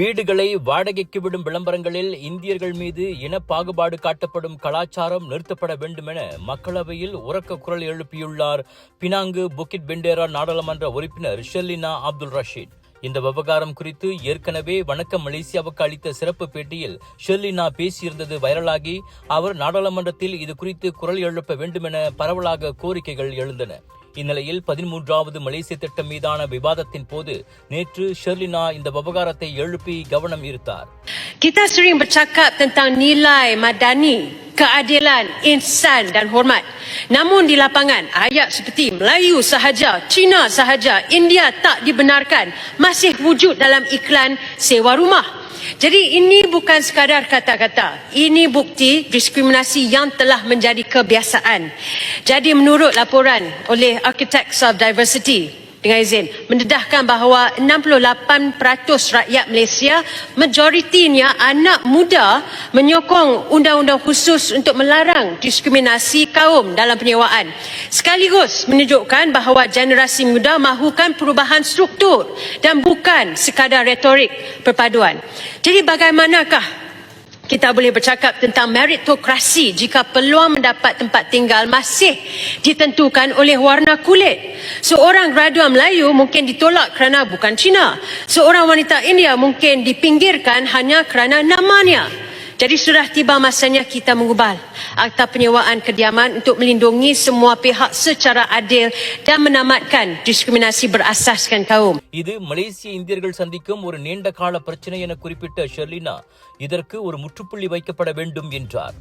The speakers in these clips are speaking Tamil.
வீடுகளை வாடகைக்கு விடும் விளம்பரங்களில் இந்தியர்கள் மீது இன பாகுபாடு காட்டப்படும் கலாச்சாரம் நிறுத்தப்பட வேண்டும் என மக்களவையில் உறக்க குரல் எழுப்பியுள்ளார். பினாங்கு புக்கிட் பெண்டேரா நாடாளுமன்ற உறுப்பினர் ஷெல்லினா அப்துல் ரஷீத். இந்த விவகாரம் குறித்து ஏற்கனவே வணக்கம் மலேசியாவுக்கு அளித்த சிறப்பு பேட்டியில் ஷெர்லினா பேசியிருந்தது வைரலாகி அவர் நாடாளுமன்றத்தில் இது குறித்து குரல் எழுப்ப வேண்டும் என பரவலாக கோரிக்கைகள் எழுந்தன. இந்நிலையில் பதிமூன்றாவது மலேசிய திட்டம் மீதான விவாதத்தின் போது நேற்று ஷெர்லினா இந்த விவகாரத்தை எழுப்பி கவனம் ஈர்த்தார் Kita sering bercakap tentang nilai madani, keadilan, insan dan hormat. Namun di lapangan, ayat seperti Melayu sahaja, Cina sahaja, India tak dibenarkan masih wujud dalam iklan sewa rumah. jadi ini bukan sekadar kata-kata. Ini bukti diskriminasi yang telah menjadi kebiasaan. Jadi menurut laporan oleh Architects of Diversity, dengan izin mendedahkan bahawa 68% rakyat Malaysia majoritinya anak muda menyokong undang-undang khusus untuk melarang diskriminasi kaum dalam penyewaan. Sekaligus menunjukkan bahawa generasi muda mahukan perubahan struktur dan bukan sekadar retorik perpaduan. Jadi bagaimanakah kita boleh bercakap tentang meritokrasi jika peluang mendapat tempat tinggal masih ditentukan oleh warna kulit. Seorang graduan Melayu mungkin ditolak kerana bukan Cina. Seorang wanita India mungkin dipinggirkan hanya kerana namanya. Jadi sudah tiba masanya kita mengubah Akta Penyewaan Kediaman untuk melindungi semua pihak secara adil dan menamatkan diskriminasi berasaskan kaum. இது மலேசிய இந்தியர்கள் சந்திக்கும் ஒரு நீண்ட கால பிரச்சனை என குறிப்பிட்ட ஷெர்லினா இதற்கு ஒரு முற்றுப்புள்ளி வைக்கப்பட வேண்டும் என்றார்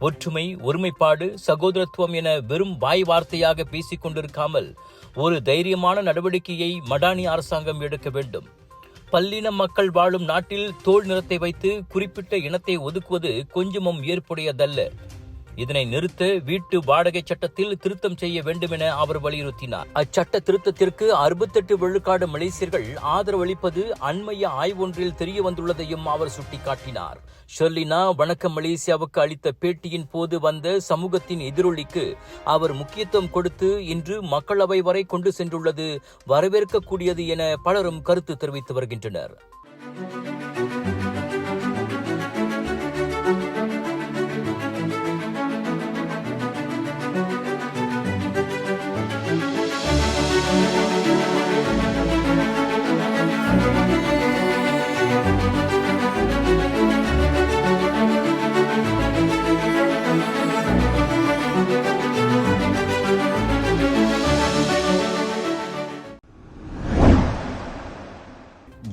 ஒற்றுமை ஒருமைப்பாடு சகோதரத்துவம் என வெறும் வாய் வார்த்தையாக பேசிக் கொண்டிருக்காமல் ஒரு தைரியமான நடவடிக்கையை மடானி அரசாங்கம் எடுக்க வேண்டும் பல்லின மக்கள் வாழும் நாட்டில் தோல் நிறத்தை வைத்து குறிப்பிட்ட இனத்தை ஒதுக்குவது கொஞ்சமும் ஏற்புடையதல்ல. இதனை நிறுத்த வீட்டு வாடகை சட்டத்தில் திருத்தம் செய்ய வேண்டும் என அவர் வலியுறுத்தினார். அச்சட்ட திருத்தத்திற்கு அறுபத்தெட்டு விழுக்காடு மலேசியர்கள் ஆதரவளிப்பது அண்மைய ஆய்வொன்றில் தெரிய வந்துள்ளதையும் அவர் சுட்டிக்காட்டினார். ஷெர்லினா வணக்கம் மலேசியாவுக்கு அளித்த பேட்டியின் போது வந்த சமூகத்தின் எதிரொலிக்கு அவர் முக்கியத்துவம் கொடுத்து இன்று மக்களவை வரை கொண்டு சென்றுள்ளது வரவேற்கக்கூடியது என பலரும் கருத்து தெரிவித்து வருகின்றனர்.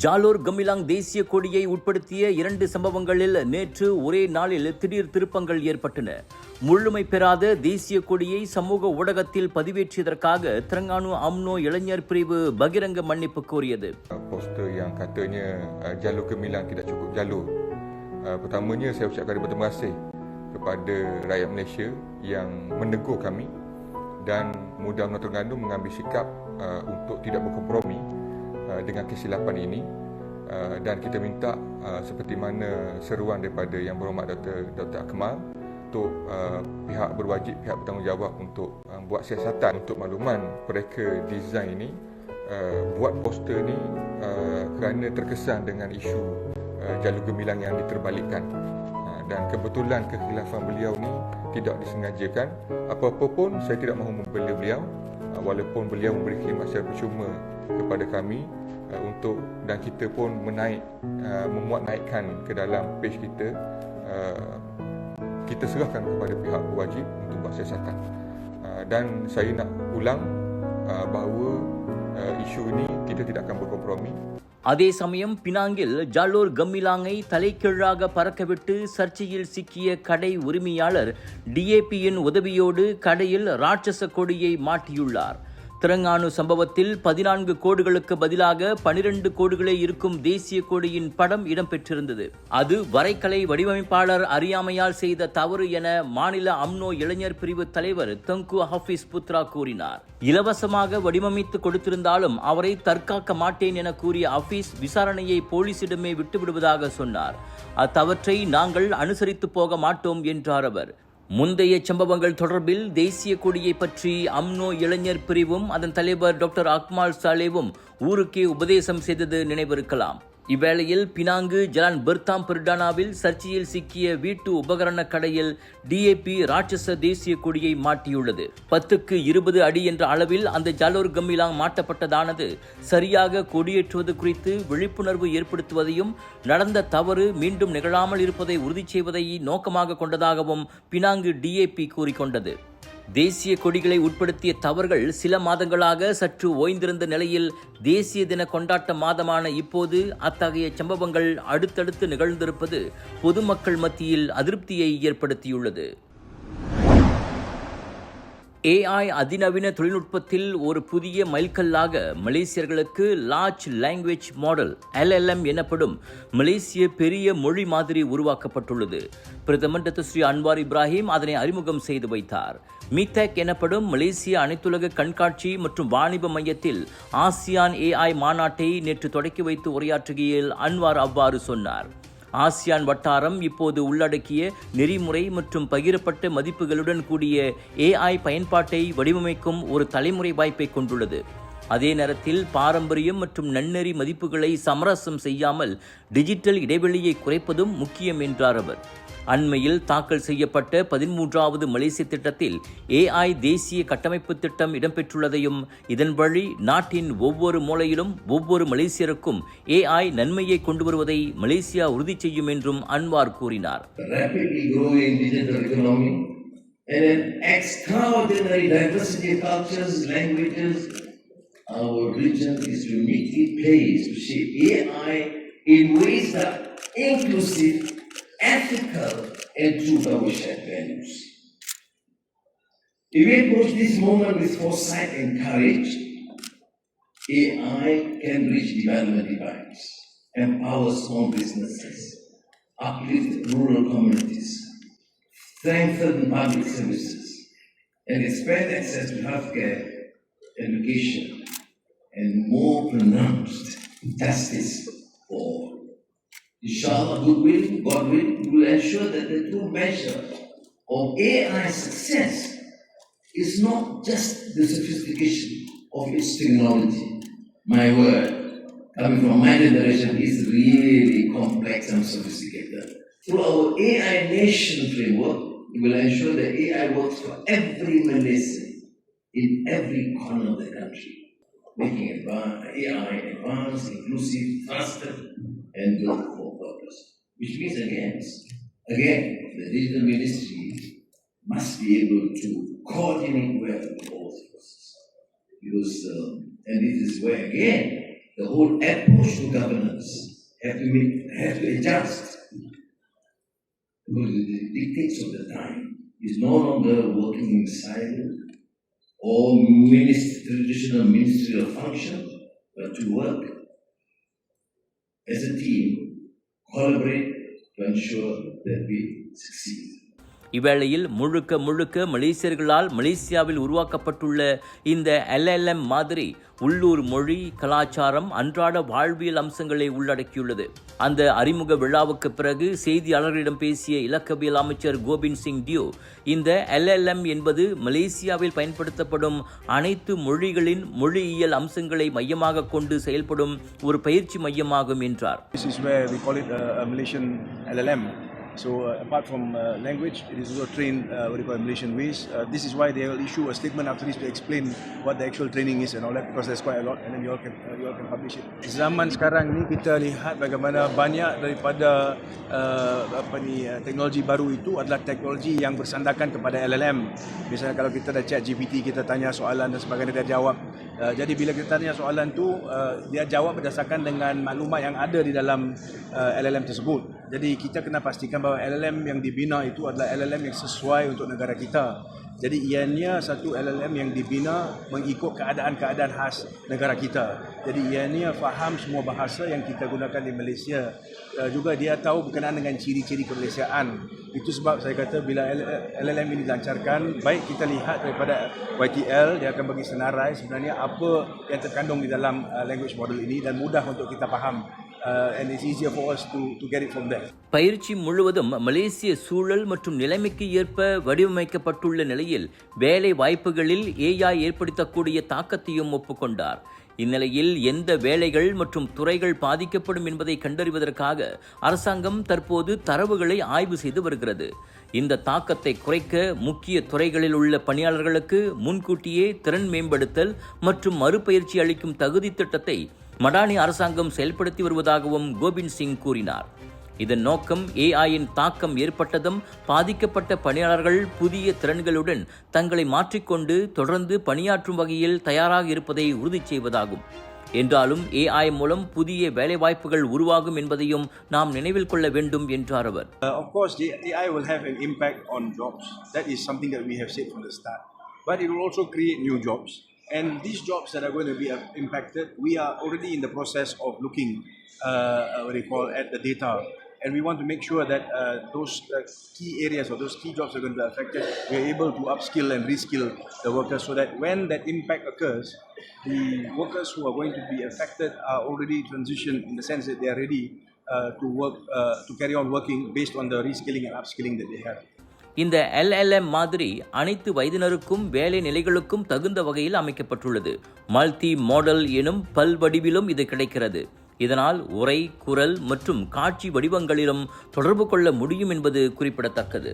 ஜாலோர் கமிலாங் தேசிய கொடியை உட்படுத்திய இரண்டு சம்பவங்களில் நேற்று ஒரே நாளில் திடீர் திருப்பங்கள் ஏற்பட்டன முழுமை பெறாத தேசிய கொடியை சமூக ஊடகத்தில் பதிவேற்றியதற்காக திரங்கானு அம்னோ இளைஞர் பிரிவு பகிரங்க மன்னிப்பு கோரியது poster yang katanya uh, jalur gemilang tidak cukup jalur. Uh, pertamanya saya ucapkan berterima kasih kepada rakyat Malaysia yang menegur kami dan mudah Menara Terengganu mengambil sikap uh, untuk tidak berkompromi uh, dengan kesilapan ini uh, dan kita minta uh, seperti mana seruan daripada yang berhormat Dr. Dr. Akmal untuk uh, pihak berwajib, pihak bertanggungjawab untuk uh, buat siasatan untuk makluman mereka design ini uh, buat poster ni uh, kerana terkesan dengan isu uh, jalur gemilang yang diterbalikkan uh, dan kebetulan kekhilafan beliau ni tidak disengajakan apa-apa pun saya tidak mahu membela beliau uh, walaupun beliau memberi khidmat secara percuma kepada kami uh, untuk dan kita pun menaik uh, memuat naikkan ke dalam page kita uh, kita serahkan kepada pihak berwajib untuk buat siasatan uh, dan saya nak ulang uh, bahawa uh, isu ini kita tidak akan berkompromi அதே சமயம் பினாங்கில் ஜாலோர் கம்மிலாங்கை தலைகீழாக பறக்கவிட்டு சர்ச்சையில் சிக்கிய கடை உரிமையாளர் டிஏபியின் உதவியோடு கடையில் ராட்சச கொடியை மாட்டியுள்ளார் திரங்கானு சம்பவத்தில் பதினான்கு கோடுகளுக்கு பதிலாக பனிரெண்டு கோடுகளே இருக்கும் தேசிய கொடியின் படம் இடம்பெற்றிருந்தது. அது வரைகலை வடிவமைப்பாளர் அறியாமையால் செய்த தவறு என மாநில அம்னோ இளைஞர் பிரிவு தலைவர் தங்கு ஹஃபீஸ் புத்ரா கூறினார். இலவசமாக வடிவமைத்து கொடுத்திருந்தாலும் அவரை தற்காக்க மாட்டேன் என கூறிய ஹஃபீஸ் விசாரணையை போலீசிடமே விட்டுவிடுவதாக சொன்னார். அத்தவற்றை நாங்கள் அனுசரித்து போக மாட்டோம் என்றார் அவர். முந்தைய சம்பவங்கள் தொடர்பில் தேசிய கொடியை பற்றி அம்னோ இளைஞர் பிரிவும் அதன் தலைவர் டாக்டர் அக்மால் சாலேவும் ஊருக்கே உபதேசம் செய்தது நினைவிருக்கலாம். இவ்வேளையில் பினாங்கு ஜலான் பெர்தாம் பெர்டானாவில் சர்ச்சையில் சிக்கிய வீட்டு உபகரண கடையில் டிஏபி ராட்சச தேசிய கொடியை மாட்டியுள்ளது. பத்துக்கு இருபது அடி என்ற அளவில் அந்த ஜாலோர் கம்மிலாங் மாட்டப்பட்டதானது. சரியாக கொடியேற்றுவது குறித்து விழிப்புணர்வு ஏற்படுத்துவதையும் நடந்த தவறு மீண்டும் நிகழாமல் இருப்பதை உறுதி செய்வதை நோக்கமாக கொண்டதாகவும் பினாங்கு டிஏபி கூறிக்கொண்டது. தேசிய கொடிகளை உட்படுத்திய தவறுகள் சில மாதங்களாக சற்று ஓய்ந்திருந்த நிலையில் தேசிய தின கொண்டாட்ட மாதமான இப்போது அத்தகைய சம்பவங்கள் அடுத்தடுத்து நிகழ்ந்திருப்பது பொதுமக்கள் மத்தியில் அதிருப்தியை ஏற்படுத்தியுள்ளது. ஏஐ அதிநவீன தொழில்நுட்பத்தில் ஒரு புதிய மைல்கல்லாக மலேசியர்களுக்கு லார்ஜ் லாங்குவேஜ் மாடல் எல்எல்எம் எனப்படும் மலேசிய பெரிய மொழி மாதிரி உருவாக்கப்பட்டுள்ளது. பிரதமர் டத்து ஸ்ரீ அன்வார் இப்ராஹிம் அதனை அறிமுகம் செய்து வைத்தார். மீதேக் எனப்படும் மலேசிய அனைத்துலக கண்காட்சி மற்றும் வாணிப மையத்தில் ஆசியான் ஏஐ மாநாட்டை நேற்று தொடக்கி வைத்து உரையாற்றுகையில் அன்வார் அவ்வாறு சொன்னார். ஆசியான் வட்டாரம் இப்போது உள்ளடக்கிய நெறிமுறை மற்றும் பகிரப்பட்ட மதிப்புகளுடன் கூடிய ஏஐ பயன்பாட்டை வடிவமைக்கும் ஒரு தலைமுறை வாய்ப்பை கொண்டுள்ளது. அதே நேரத்தில் பாரம்பரியம் மற்றும் நன்னெறி மதிப்புகளை சமரசம் செய்யாமல் டிஜிட்டல் இடைவெளியை குறைப்பதும் முக்கியம் என்றார் அவர். அண்மையில் தாக்கல் செய்யப்பட்ட பதிமூன்றாவது மலேசிய திட்டத்தில் ஏஐ தேசிய கட்டமைப்பு திட்டம் இடம்பெற்றுள்ளதையும் இதன் வழி நாட்டின் ஒவ்வொரு மூலையிலும் ஒவ்வொரு மலேசியருக்கும் ஏஐ நன்மையை கொண்டு வருவதை மலேசியா உறுதி செய்யும் என்றும் அன்வார் கூறினார் Our region is uniquely placed to shape AI in ways that are inclusive ethical, and true shared values. If we approach this moment with foresight and courage, AI can bridge development divides, empower small businesses, uplift rural communities, strengthen public services, and expand access to healthcare, education, and more pronounced justice for all. Inshallah, good will, God will, will ensure that the true measure of AI success is not just the sophistication of its technology. My word, coming from my generation, is really complex and sophisticated. Through our AI nation framework, we will ensure that AI works for every Malaysian in every corner of the country, making AI advanced, inclusive, faster, and. Which means again, again, the digital ministry must be able to coordinate well with all forces. Because, um, and this is where again, the whole approach to governance have to make, have to adjust. Because the dictates of the time is no longer working in silo or ministry, traditional ministerial function, but to work as a team, collaborate to ensure that we succeed. இவ்வேளையில் முழுக்க முழுக்க மலேசியர்களால் மலேசியாவில் உருவாக்கப்பட்டுள்ள இந்த எல்எல்எம் மாதிரி உள்ளூர் மொழி கலாச்சாரம் அன்றாட வாழ்வியல் அம்சங்களை உள்ளடக்கியுள்ளது. அந்த அறிமுக விழாவுக்கு பிறகு செய்தியாளர்களிடம் பேசிய இலக்கவியல் அமைச்சர் கோபிந்த் சிங் டியோ இந்த எல்எல்எம் என்பது மலேசியாவில் பயன்படுத்தப்படும் அனைத்து மொழிகளின் மொழியியல் அம்சங்களை மையமாக கொண்டு செயல்படும் ஒரு பயிற்சி மையமாகும் என்றார். So uh, apart from uh, language, it is also trained uh, what you call Malaysian ways. Uh, this is why they will issue a statement after this to explain what the actual training is and all that because there's quite a lot and then you all can uh, you all can publish it. Zaman sekarang ni kita lihat bagaimana banyak daripada uh, apa ni uh, teknologi baru itu adalah teknologi yang bersandarkan kepada LLM. Misalnya kalau kita dah chat GPT kita tanya soalan dan sebagainya dia jawab. Uh, jadi bila kita tanya soalan tu uh, dia jawab berdasarkan dengan maklumat yang ada di dalam uh, LLM tersebut. Jadi kita kena pastikan bahawa LLM yang dibina itu adalah LLM yang sesuai untuk negara kita. Jadi ianya satu LLM yang dibina mengikut keadaan-keadaan khas negara kita. Jadi ianya faham semua bahasa yang kita gunakan di Malaysia. Uh, juga dia tahu berkenaan dengan ciri-ciri kemalaysiaan. Itu sebab saya kata bila LLM ini dilancarkan, baik kita lihat daripada YTL, dia akan bagi senarai sebenarnya apa yang terkandung di dalam uh, language model ini dan mudah untuk kita faham. Uh, and it's easier for us to, to get it from there. பயிற்சி முழுவதும் மலேசிய சூழல் மற்றும் நிலைமைக்கு ஏற்ப வடிவமைக்கப்பட்டுள்ள நிலையில் வேலை வாய்ப்புகளில் ஏஐ ஏற்படுத்தக்கூடிய தாக்கத்தையும் ஒப்புக்கொண்டார் இந்நிலையில் எந்த வேலைகள் மற்றும் துறைகள் பாதிக்கப்படும் என்பதை கண்டறிவதற்காக அரசாங்கம் தற்போது தரவுகளை ஆய்வு செய்து வருகிறது இந்த தாக்கத்தை குறைக்க முக்கிய துறைகளில் உள்ள பணியாளர்களுக்கு முன்கூட்டியே திறன் மேம்படுத்தல் மற்றும் மறுபயிற்சி அளிக்கும் தகுதி திட்டத்தை மடானி அரசாங்கம் செயல்படுத்தி வருவதாகவும் கோபிந்த் சிங் கூறினார் இதன் நோக்கம் ஏஐயின் தாக்கம் ஏற்பட்டதும் பாதிக்கப்பட்ட பணியாளர்கள் புதிய திறன்களுடன் தங்களை மாற்றிக்கொண்டு தொடர்ந்து பணியாற்றும் வகையில் தயாராக இருப்பதை உறுதி செய்வதாகும் என்றாலும் ஏஐ மூலம் புதிய வேலைவாய்ப்புகள் உருவாகும் என்பதையும் நாம் நினைவில் கொள்ள வேண்டும் என்றார் அவர் uh, of course, the AI will have an impact on jobs. That is something that we have said from the start. But it will also create new jobs. And these jobs that are going to be uh, impacted, we are already in the process of looking, uh, uh, what do you call, at the data. And we want to make sure that uh, those uh, key areas or those key jobs are going to be affected, we are able to upskill and reskill the workers so that when that impact occurs, the workers who are going to be affected are already transitioned in the sense that they are ready to work to carry on working based on the reskilling and upskilling that they have. இந்த எல்எல்எம் மாதிரி அனைத்து வயதினருக்கும் வேலை நிலைகளுக்கும் தகுந்த வகையில் அமைக்கப்பட்டுள்ளது. மல்டி மாடல் எனும் பல்வடிவிலும் இது கிடைக்கிறது. இதனால் உரை குரல் மற்றும் காட்சி வடிவங்களிலும் தொடர்பு கொள்ள முடியும் என்பது குறிப்பிடத்தக்கது.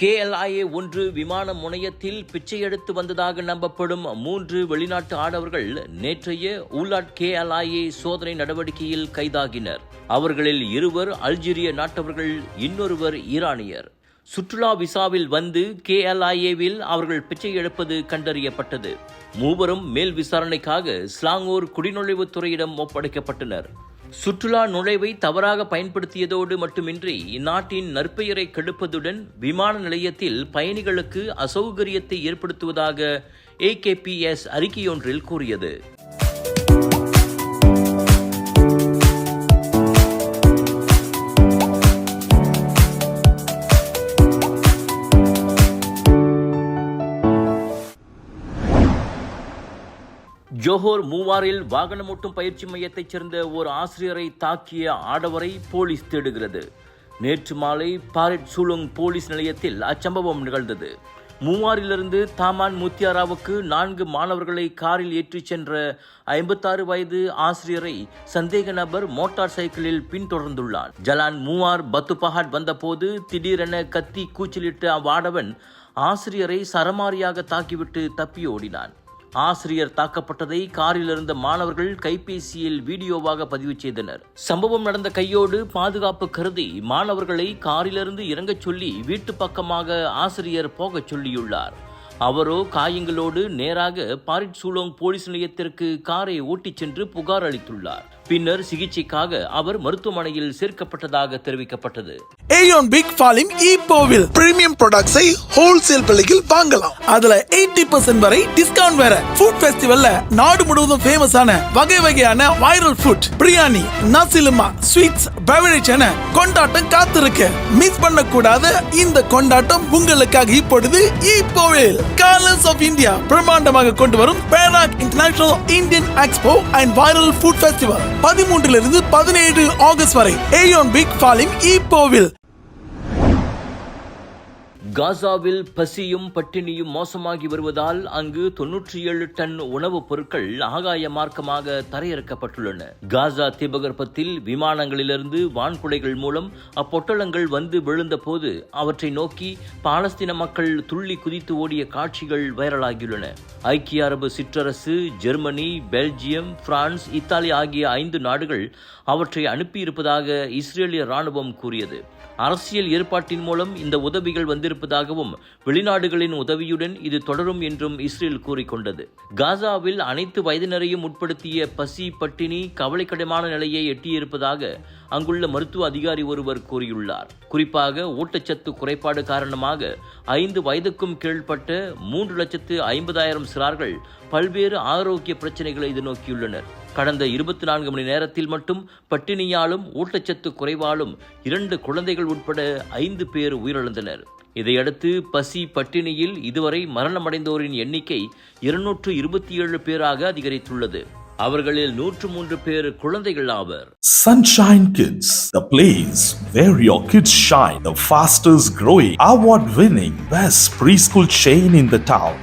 கேஎல்ஐஏ ஒன்று விமான முனையத்தில் பிச்சை எடுத்து வந்ததாக நம்பப்படும் மூன்று வெளிநாட்டு ஆடவர்கள் நேற்றைய உள்நாட் கேஎல்ஐஏ சோதனை நடவடிக்கையில் கைதாகினர். அவர்களில் இருவர் அல்ஜீரிய நாட்டவர்கள் இன்னொருவர் ஈரானியர். சுற்றுலா விசாவில் வந்து கேஎல்ஐஏவில் அவர்கள் பிச்சை எடுப்பது கண்டறியப்பட்டது. மூவரும் மேல் விசாரணைக்காக ஸ்லாங்கூர் குடிநுழைவுத்துறையிடம் ஒப்படைக்கப்பட்டனர். சுற்றுலா நுழைவை தவறாக பயன்படுத்தியதோடு மட்டுமின்றி இந்நாட்டின் நற்பெயரை கெடுப்பதுடன் விமான நிலையத்தில் பயணிகளுக்கு அசௌகரியத்தை ஏற்படுத்துவதாக ஏகேபிஎஸ் அறிக்கையொன்றில் கூறியது. ஜோஹோர் மூவாரில் வாகனமூட்டும் பயிற்சி மையத்தைச் சேர்ந்த ஒரு ஆசிரியரை தாக்கிய ஆடவரை போலீஸ் தேடுகிறது. நேற்று மாலை பாரிட் சூலுங் போலீஸ் நிலையத்தில் அச்சம்பவம் நிகழ்ந்தது. மூவாரிலிருந்து தாமான் முத்தியாராவுக்கு நான்கு மாணவர்களை காரில் ஏற்றிச் சென்ற ஐம்பத்தாறு வயது ஆசிரியரை சந்தேக நபர் மோட்டார் சைக்கிளில் பின்தொடர்ந்துள்ளார். ஜலான் மூவார் பத்துபஹாட் வந்தபோது திடீரென கத்தி கூச்சலிட்ட அவ்வாடவன் ஆசிரியரை சரமாரியாக தாக்கிவிட்டு தப்பி ஓடினான் ஆசிரியர் தாக்கப்பட்டதை காரில் இருந்த மாணவர்கள் கைபேசியில் வீடியோவாக பதிவு செய்தனர். சம்பவம் நடந்த கையோடு பாதுகாப்பு கருதி மாணவர்களை காரிலிருந்து இறங்கச் சொல்லி வீட்டு பக்கமாக ஆசிரியர் போகச் சொல்லியுள்ளார். அவரோ காயங்களோடு நேராக பாரிட் சூலோங் போலீஸ் நிலையத்திற்கு காரை ஓட்டிச் சென்று புகார் அளித்துள்ளார். பின்னர் சிகிச்சைக்காக அவர் மருத்துவமனையில் சேர்க்கப்பட்டதாக தெரிவிக்கப்பட்டது. ஏயோன் பிக் ஃபாலிம் இப்போவில் பிரீமியம் ப்ராடக்ட்ஸை ஹோல்சேல் விலையில் வாங்கலாம். அதுல 80% பர்சன்ட் வரை டிஸ்கவுண்ட் வேற. ஃபுட் ஃபெஸ்டிவல்ல நாடு முழுவதும் ஃபேமஸான வகை வகையான வைரல் ஃபுட் பிரியாணி நசிலுமா ஸ்வீட்ஸ் பெவரேஜ் என கொண்டாட்டம் காத்திருக்கு. மிஸ் பண்ணக்கூடாத இந்த கொண்டாட்டம் உங்களுக்காக இப்பொழுது இப்போவில் கலர்ஸ் ஆஃப் இந்தியா பிரம்மாண்டமாக கொண்டு வரும் Perak international Indian expo and viral food festival பதிமூன்றிலிருந்து பதினேழு ஆகஸ்ட் வரை. ஏயோன் பிக் ஃபாலிங் ஈப்போவில் காசாவில் பசியும் பட்டினியும் மோசமாகி வருவதால் அங்கு தொன்னூற்றி ஏழு டன் உணவுப் பொருட்கள் ஆகாய மார்க்கமாக தரையிறக்கப்பட்டுள்ளன. காசா தீபகற்பத்தில் விமானங்களிலிருந்து வான்குடைகள் மூலம் அப்பொட்டலங்கள் வந்து விழுந்த போது அவற்றை நோக்கி பாலஸ்தீன மக்கள் துள்ளி குதித்து ஓடிய காட்சிகள் வைரலாகியுள்ளன. ஐக்கிய அரபு சிற்றரசு ஜெர்மனி பெல்ஜியம் பிரான்ஸ் இத்தாலி ஆகிய ஐந்து நாடுகள் அவற்றை அனுப்பியிருப்பதாக இஸ்ரேலிய ராணுவம் கூறியது. அரசியல் ஏற்பாட்டின் மூலம் இந்த உதவிகள் வந்திருப்ப வந்திருப்பதாகவும் வெளிநாடுகளின் உதவியுடன் இது தொடரும் என்றும் இஸ்ரேல் கூறிக்கொண்டது. காசாவில் அனைத்து வயதினரையும் உட்படுத்திய பசி பட்டினி கவலைக்கிடமான நிலையை எட்டியிருப்பதாக அங்குள்ள மருத்துவ அதிகாரி ஒருவர் கூறியுள்ளார். குறிப்பாக ஊட்டச்சத்து குறைபாடு காரணமாக ஐந்து வயதுக்கும் கீழ்ப்பட்ட மூன்று லட்சத்து ஐம்பதாயிரம் சிறார்கள் பல்வேறு ஆரோக்கிய பிரச்சனைகளை எதிர்நோக்கியுள்ளனர். கடந்த இருபத்தி நான்கு மணி நேரத்தில் மட்டும் பட்டினியாலும் ஊட்டச்சத்து குறைவாலும் இரண்டு குழந்தைகள் உட்பட ஐந்து பேர் உயிரிழந்தனர். இதையடுத்து பசி பட்டினியில் இதுவரை மரணமடைந்தோரின் எண்ணிக்கை இருநூற்று இருபத்தி ஏழு பேராக அதிகரித்துள்ளது அவர்களில் நூற்று மூன்று பேர் குழந்தைகள் ஆவர் Sunshine kids the place where your kids shine the fastest growing award winning best preschool chain in the town